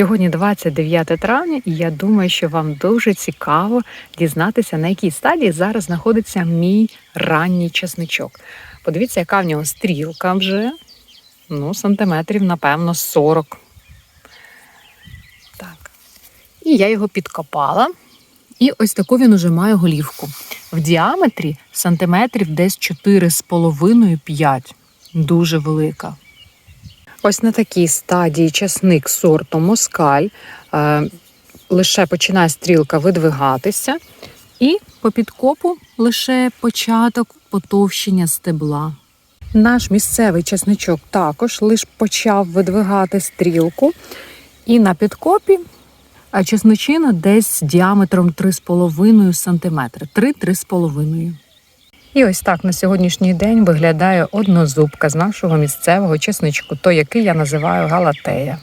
Сьогодні 29 травня, і я думаю, що вам дуже цікаво дізнатися, на якій стадії зараз знаходиться мій ранній чесничок. Подивіться, яка в нього стрілка вже. Ну, сантиметрів, напевно, 40. Так. І я його підкопала. І ось таку він уже має голівку. В діаметрі сантиметрів десь 4,5-5. Дуже велика. Ось на такій стадії часник сорту москаль. Е, лише починає стрілка видвигатися, і по підкопу лише початок потовщення стебла. Наш місцевий часничок також лише почав видвигати стрілку, і на підкопі чесночина десь діаметром 3,5 см. 3-3,5 і ось так на сьогоднішній день виглядає однозубка з нашого місцевого чесничку, той, який я називаю галатея.